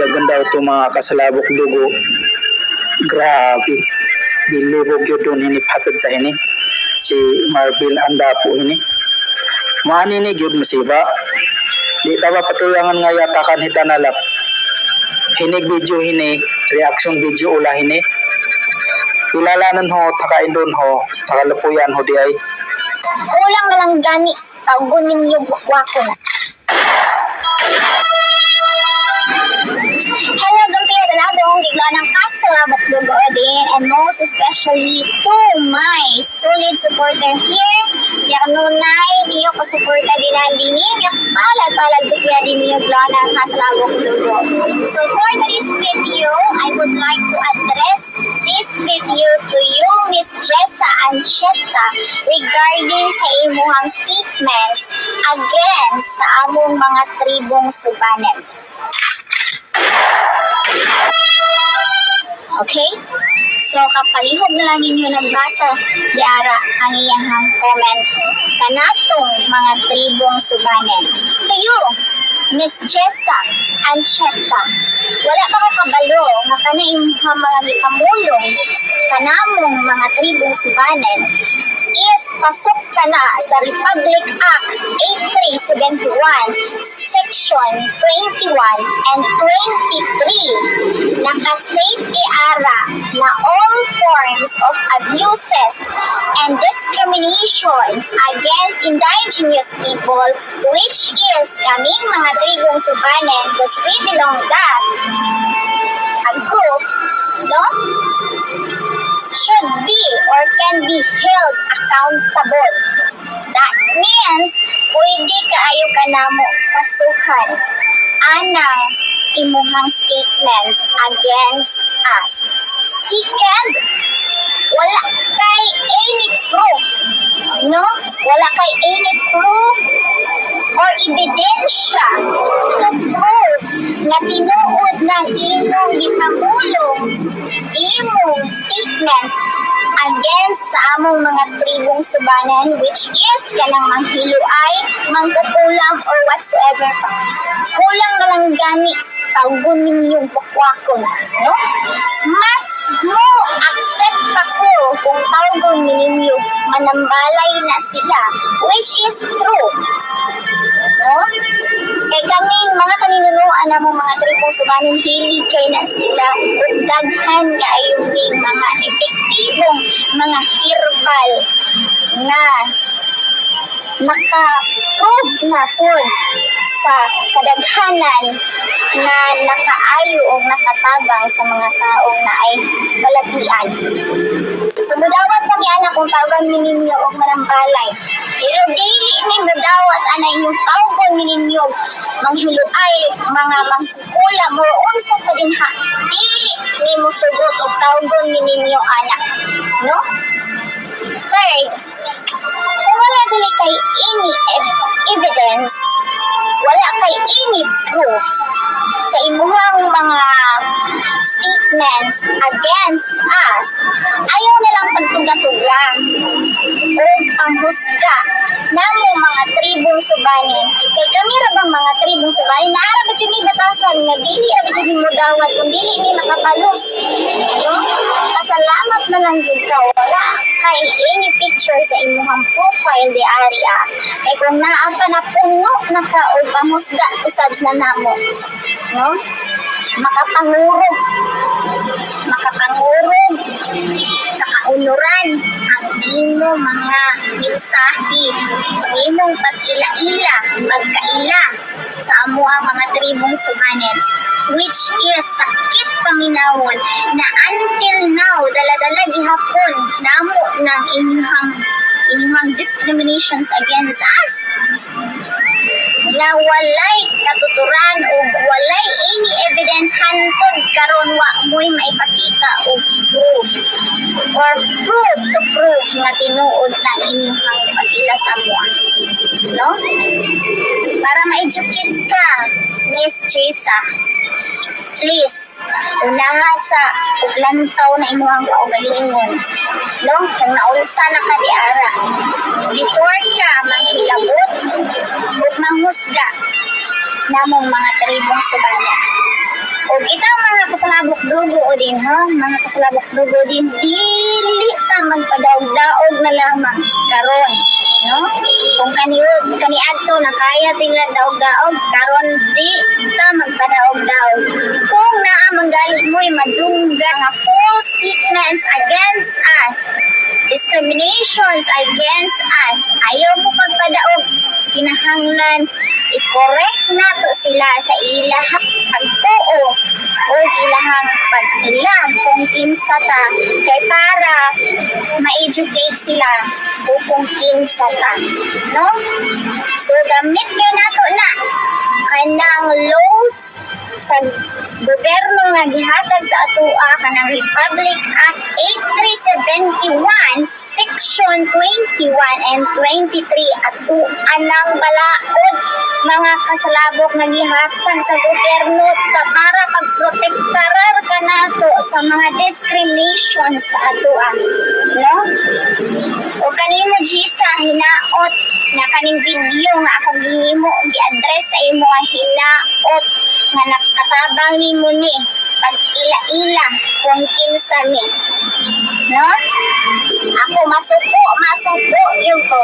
Yagan daw to mga kasalabok dugo. Grabe. Bilibog yun doon hiniphatid ta ini. Si Marbil Anda po ini. Mani ni gyud masiba. Di tama patuyangan nga yatakan hitanalap. Hinig video hini, reaction video ula hini. Ilalanan ho, takain doon ho, takalupuyan ho di ay. Kulang na lang gani. Tawgon ninyo bukwako. Hello, Gigla ng Kasalabot Lugo din, and most especially to my solid supporter here. Yak nunay, niyo ko suporta din ang dinim, yak palad-palad ko kaya din niyo gla ng Kasalabot Lugo. So for this video, I would like to address this video to you, Miss Jessa Ancheta, regarding sa imuhang statements against sa among mga tribong subanet. Okay? So, kapalihog na lang ninyo nagbasa diara ang iyang comment kanatong mga tribong subanen. You, Miss Jessa Ancheta, wala ba ka kabalo nga kanaim mga gikamulong kanamong mga tribong subanen pasok ka na sa Republic Act 8371 Section 21 and 23 nakastate iara na all forms of abuses and discriminations against indigenous people which is kaming mga tribong subanen because we belong that a group no should be or can be held accountable. That means, pwede kaayo ka namo pasukan anang imuhang statements against us. Second, wala kay any proof, no? Wala kay any proof or ebidensya to prove na tinuod ng imong gikamulong imong statement against sa among mga tribong subanan which is kanang manghiluay, mangkukulam or whatsoever pa. Kulang na lang gani tawgon ninyong bukwakon, no? Mas mo accept ako kung tawgon ninyo manambalay na sila which is true. No? Kay kami, mga kaninunuan na mo mga tribong subanin, hilig kay na sila ug daghan kaayo ni mga epektibong mga herbal na maka-prove na po sa kadaghanan na nakaayo o nakatabang sa mga taong na ay balatian. So, mudawat kami anak kung tawagan mi ninyo o manambalay. Pero dili ni mudawat ana inyong tawagan mi ninyo manghiluay, mga mangkukulam o unsa pa din ha. Ni mo sugot o tawagan mi ninyo anak. No? Against us, ayaw na lang pagtuga-tuga o panghusga namong mga tribong subanin. Kay kami ra bang mga tribong subanin, naara ba yun batasan? Nga dili ra ba yun mo dawat kung dili ni nakapalos. Na lang yun ka. Wala kay any picture sa imuhang profile di area. Kay kung naa pa na puno na ka o panghusga usab na namo. No? Makapangurog. Makapangurog sa kaunuran ang imo mga mensahe, ang imong pagila-ila, pagkaila sa amo ang mga tribong sumanen which is sakit paminawon na until now dala-dala gihapon namo ng inyong inyong discriminations against us. Na walay katuturan o walay any evidence hantod karon wa mo'y maipakita o proof. Or proof to prove nga tinuod na inyong pagila sa mo no? Para ma-educate ka Miss Jessa please unaha sa uglantaw na imuhang kaugalingon no? Kung naulsa na ka di before ka manghilabot ug manghusga namong mga tribong subanan O kita mga kasalabok dugo o din ha, mga kasalabok dugo din, dili ta magpadaog-daog na lamang. Karon no? Kung kaniud, kaniadto na kaya tingla daog-daog, karon di ta magpadaog-daog. Kung naa manggalit mo'y madungga nga false statements against us, discriminations against us, ayaw mo pagpadaog, kinahanglan i-correct na to sila sa ilahang pagtuo o ilahang pag-ila kung kinsa ta kay para ma-educate sila kung kinsa ta no? So gamit kay nato na kanang laws sa gobyerno nga gihatag sa atoa kanang Republic Act 8371 Section 21 and 23 atuan ng balaod mga kasalabok nga gihatag sa gobyerno ta para pagprotektarar ka nato sa mga discrimination sa atoa no? O kanimo Gisa hinaot na kaning video nga ako gihimo gi-address sa imo hinaot nga nakatabang nimo ni pag ila-ila kung kinsa mi no? Ako masuko masuko yun ko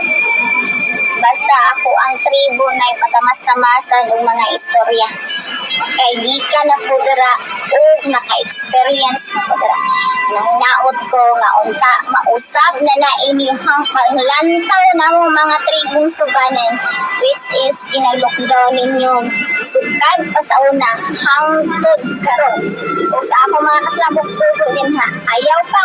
basta ako ang tribo na ipatamas-tamasan ng mga istorya. Kay di ka na po dira o naka-experience na po dira. Nanginaot ko nga unta mausab na na inyong paglantaw na mo mga tribong subanen which is ginag-lockdown ninyo. Sukad pa sa una hangtod karon. O sa ako mga kaslabok puso din ha. Ayaw ka